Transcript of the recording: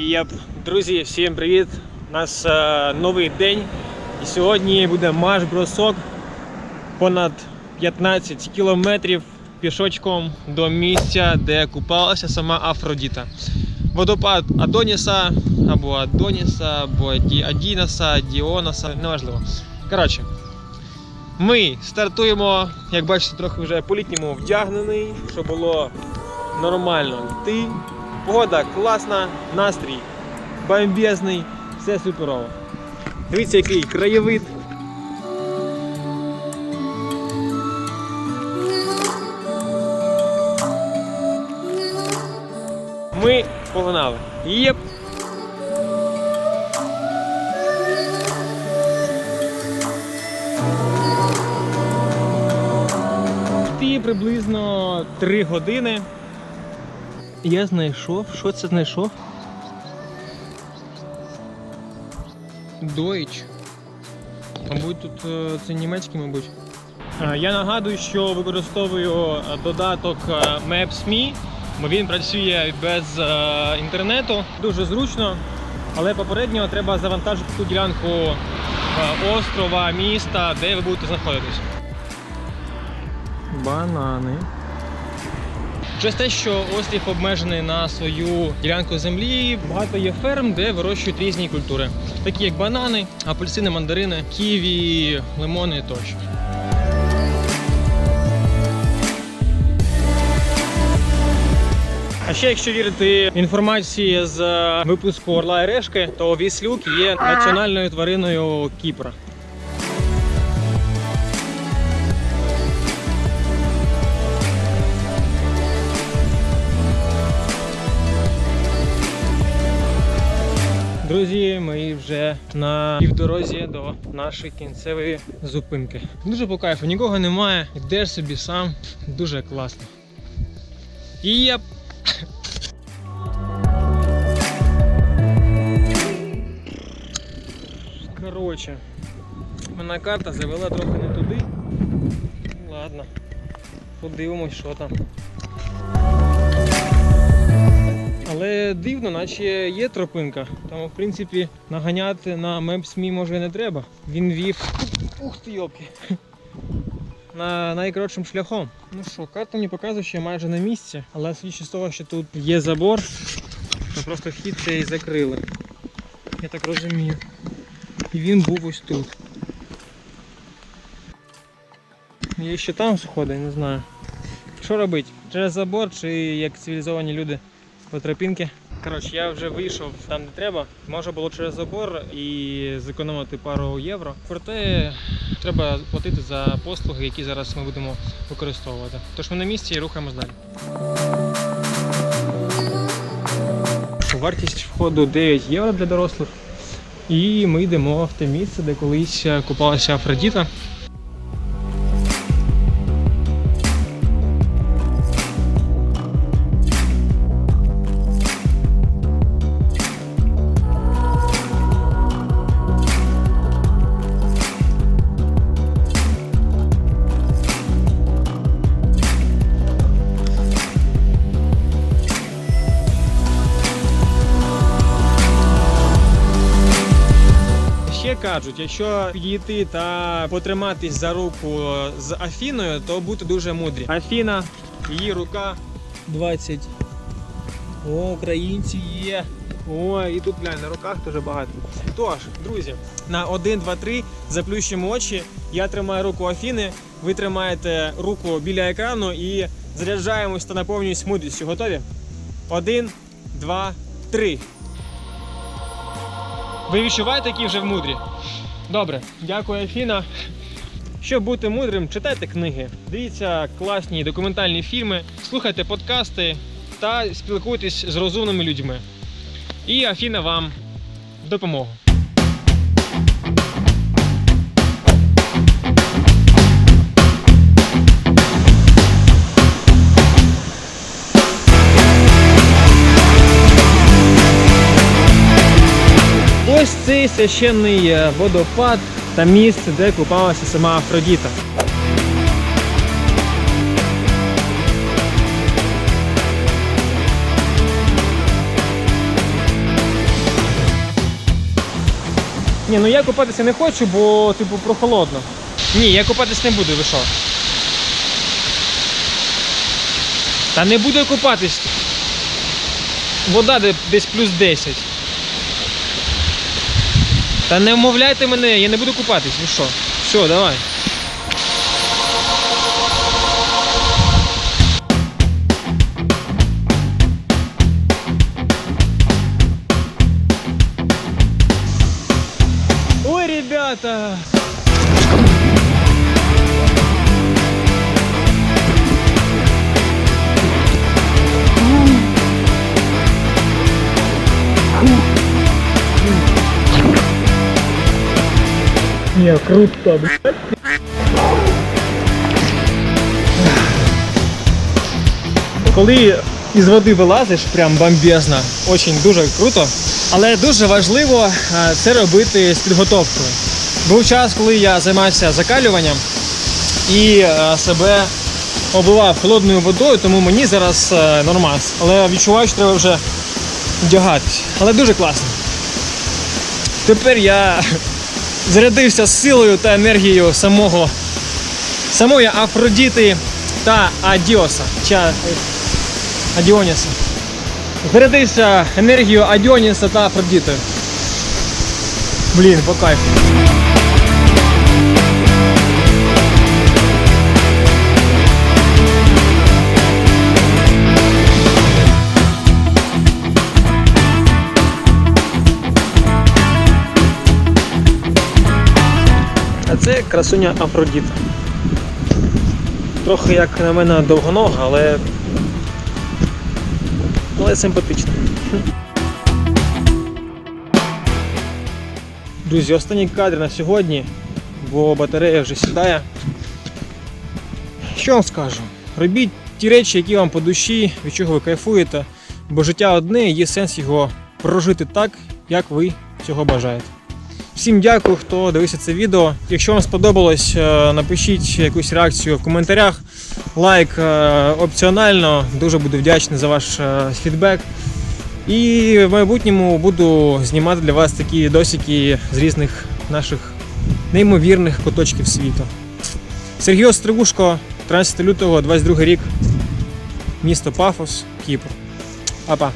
Єп, друзі, всім привіт! У нас е, новий день. І сьогодні буде марш-бросок понад 15 кілометрів пішочком до місця, де купалася сама Афродіта. Водопад Адоніса або Адоніса, або Ді- Адінаса, Діонаса, неважливо. Коротше, ми стартуємо, як бачите, трохи вже по-літньому вдягнений, щоб було нормально йти. Погода класна, настрій бомбезний, все суперово. Дивіться, який краєвид. Ми погнали. Єп. Приблизно 3 години. Я знайшов. Що це знайшов? Deutsch. Мабуть, тут е, це німецький, мабуть. Е, Я нагадую, що використовую е, додаток Maps.me, бо він працює без інтернету. Дуже зручно, але попередньо треба завантажити ту ділянку острова, міста, де ви будете знаходитись. Банани. Через те, що острів обмежений на свою ділянку землі, багато є ферм, де вирощують різні культури, такі як банани, апельсини, мандарини, ківі, лимони тощо. А ще, якщо вірити інформації з випуску Орла і Решки, то віслюк є національною твариною Кіпра. Друзі, ми вже на півдорозі до нашої кінцевої зупинки. Дуже по кайфу, нікого немає, йдеш собі сам, дуже класно. І я Коротше, мене карта завела трохи не туди. Ладно, подивимось, що там. Але дивно, наче є тропинка. Тому, в принципі, наганяти на Maps.me може не треба. Він вів. Ух ти йопки. На найкоротшим шляхом. Ну що, карта мені показує, що я майже на місці, але свідчить з того, що тут є забор, то просто вхід цей закрили. Я так розумію. І він був ось тут. Є ще там сходи, не знаю. Що робити? Через забор чи як цивілізовані люди по тропінки? Коротше, я вже вийшов там, де треба. Можна було через забор і зекономити пару євро. Проте треба платити за послуги, які зараз ми будемо використовувати. Тож ми на місці і рухаємось далі. Вартість входу 9 євро для дорослих. І ми йдемо в те місце, де колись купалася Афродіта. Ще кажуть, якщо підійти та потриматись за руку з Афіною, то бути дуже мудрі. Афіна, її рука 20. О, українці є. О, і тут глянь, на руках дуже багато. Тож, друзі, на 1, 2, 3 заплющимо очі. Я тримаю руку Афіни, ви тримаєте руку біля екрану і заряджаємось та наповнюємось мудрістю. Готові? Один, два, три. Ви відчуваєте, які вже мудрі? Добре, дякую, Афіна. Щоб бути мудрим, читайте книги, дивіться класні документальні фільми, слухайте подкасти та спілкуйтесь з розумними людьми. І Афіна вам в допомогу. Цей священний е, водопад та місце, де купалася сама Афродіта. Ні, ну я купатися не хочу, бо типу прохолодно. Ні, я купатись не буду, ви що? Та не буду купатись. Вода десь плюс 10. Та не вмовляйте мене, я не буду купатись, ну що? Все, давай. Ой, ребята! Не, круто, блядь. Коли із води вилазиш, прям бомбезно, очень дуже круто. Але дуже важливо е, це робити з підготовкою. Був час, коли я займався закалюванням і е, себе обливав холодною водою, тому мені зараз е, нормас. Але відчуваю, що треба вже вдягатись. Але дуже класно. Тепер я зарядився силою та енергією самого самої Афродіти та Адіоса. Ча... Адіоніса. Зарядився енергією Адіоніса та Афродіти. Блін, по кайфу. Красуня Афродіта. Трохи як на мене довгонога, але. Але симпатично. Друзі, останній кадр на сьогодні, бо батарея вже сідає. Що вам скажу? Робіть ті речі, які вам по душі, від чого ви кайфуєте, бо життя одне є сенс його прожити так, як ви цього бажаєте. Всім дякую, хто дивився це відео. Якщо вам сподобалось, е, напишіть якусь реакцію в коментарях. Лайк е, опціонально. Дуже буду вдячний за ваш е, фідбек. І в майбутньому буду знімати для вас такі досики з різних наших неймовірних куточків світу. Сергій Остригушко, 13 лютого, 22 рік, місто Пафос, Кіпр. Па-па.